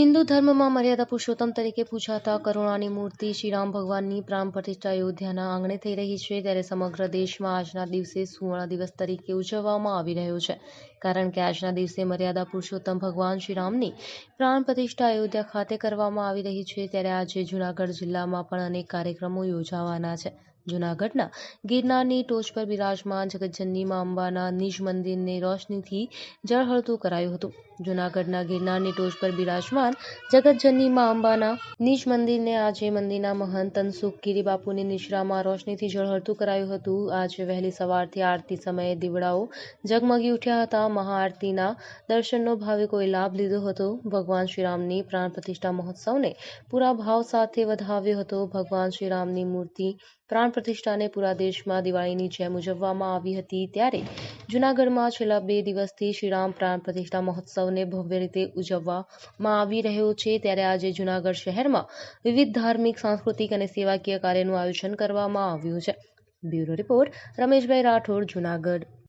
હિન્દુ ધર્મમાં મર્યાદા પુરુષોત્તમ તરીકે પૂજાતા કરુણાની મૂર્તિ શ્રીરામ ભગવાનની પ્રાણ પ્રતિષ્ઠા અયોધ્યાના આંગણે થઈ રહી છે ત્યારે સમગ્ર દેશમાં આજના દિવસે સુવર્ણ દિવસ તરીકે ઉજવવામાં આવી રહ્યો છે. કારણ કે આજના દિવસે મર્યાદા પુરુષોત્તમ ભગવાન શ્રીરામની પ્રાણ પ્રતિષ્ઠા અયોધ્યા ખાતે કરવામાં આવી રહી છે ત્યારે આજે જૂનાગઢ જિલ્લામાં પણ અનેક કાર્યક્રમો યોજાવાના છે. જૂનાગઢના ગિરનારની ટોચ પર બિરાજમાન જગતજનની અંબાના નિજ મંદિરને રોશનીથી ઝળહળતું કરાયું હતું. જૂનાગઢના ગિરનારની ટોચ પર બિરાજમાન જગતજનની અંબાના નિજ મંદિરને આજે મંદિરના મહંત તનસુખ ગિરિબાપુની નિશ્રામાં રોશનીથી ઝળહળતું કરાયું હતું. આજે વહેલી સવારથી આરતી સમયે દીવડાઓ ઝગમગી ઉઠ્યા હતા. મહાઆરતીના દર્શનનો ભાવિકોએ લાભ લીધો હતો. ભગવાન શ્રીરામની પ્રાણ પ્રતિષ્ઠા મહોત્સવને પૂરા ભાવ સાથે વધાવ્યો હતો. ભગવાન શ્રીરામની મૂર્તિ પ્રાણ પ્રતિષ્ઠાને પૂરા દેશમાં દિવાળીની જેમ ઉજવવામાં આવી હતી ત્યારે જૂનાગઢમાં છેલ્લા બે દિવસથી શ્રીરામ પ્રાણ પ્રતિષ્ઠા મહોત્સવને ભવ્ય રીતે ઉજવવામાં આવી રહ્યો છે. ત્યારે આજે જૂનાગઢ શહેરમાં વિવિધ ધાર્મિક, સાંસ્કૃતિક અને સેવાકીય કાર્યનું આયોજન કરવામાં આવ્યું છે. Bureau report, Rameshbhai Rathod, Junagadh.